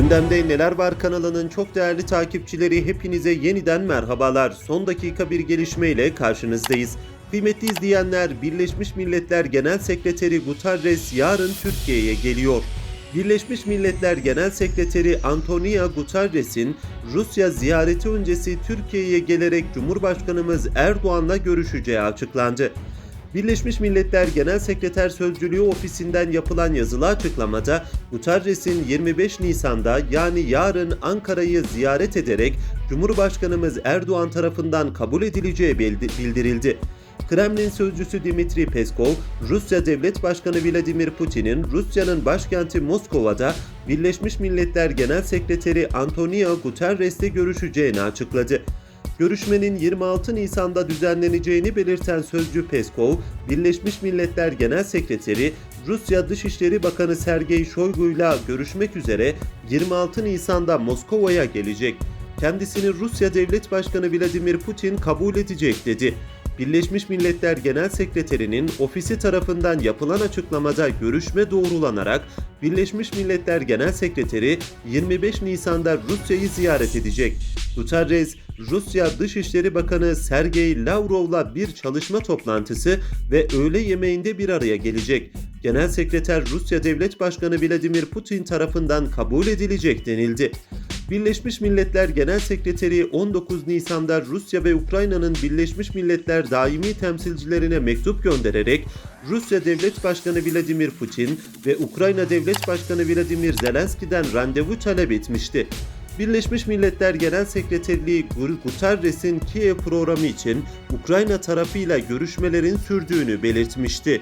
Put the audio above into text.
Gündemde Neler Var kanalının çok değerli takipçileri hepinize yeniden merhabalar. Son dakika bir gelişmeyle karşınızdayız. Kıymetli izleyenler, Birleşmiş Milletler Genel Sekreteri Guterres yarın Türkiye'ye geliyor. Birleşmiş Milletler Genel Sekreteri Antonio Guterres'in Rusya ziyareti öncesi Türkiye'ye gelerek Cumhurbaşkanımız Erdoğan'la görüşeceği açıklandı. Birleşmiş Milletler Genel Sekreter Sözcülüğü ofisinden yapılan yazılı açıklamada Guterres'in 25 Nisan'da yani yarın Ankara'yı ziyaret ederek Cumhurbaşkanımız Erdoğan tarafından kabul edileceği bildi- bildirildi. Kremlin sözcüsü Dimitri Peskov, Rusya Devlet Başkanı Vladimir Putin'in Rusya'nın başkenti Moskova'da Birleşmiş Milletler Genel Sekreteri Antonio Guterres'le görüşeceğini açıkladı. Görüşmenin 26 Nisan'da düzenleneceğini belirten sözcü Peskov, Birleşmiş Milletler Genel Sekreteri Rusya Dışişleri Bakanı Sergey Shoigu'yla görüşmek üzere 26 Nisan'da Moskova'ya gelecek. Kendisini Rusya Devlet Başkanı Vladimir Putin kabul edecek dedi. Birleşmiş Milletler Genel Sekreterinin ofisi tarafından yapılan açıklamada görüşme doğrulanarak Birleşmiş Milletler Genel Sekreteri 25 Nisan'da Rusya'yı ziyaret edecek. Guterres, Rusya Dışişleri Bakanı Sergey Lavrov'la bir çalışma toplantısı ve öğle yemeğinde bir araya gelecek. Genel Sekreter Rusya Devlet Başkanı Vladimir Putin tarafından kabul edilecek denildi. Birleşmiş Milletler Genel Sekreteri 19 Nisan'da Rusya ve Ukrayna'nın Birleşmiş Milletler daimi temsilcilerine mektup göndererek Rusya Devlet Başkanı Vladimir Putin ve Ukrayna Devlet Başkanı Vladimir Zelenski'den randevu talep etmişti. Birleşmiş Milletler Genel Sekreterliği Guterres'in Kiev programı için Ukrayna tarafıyla görüşmelerin sürdüğünü belirtmişti.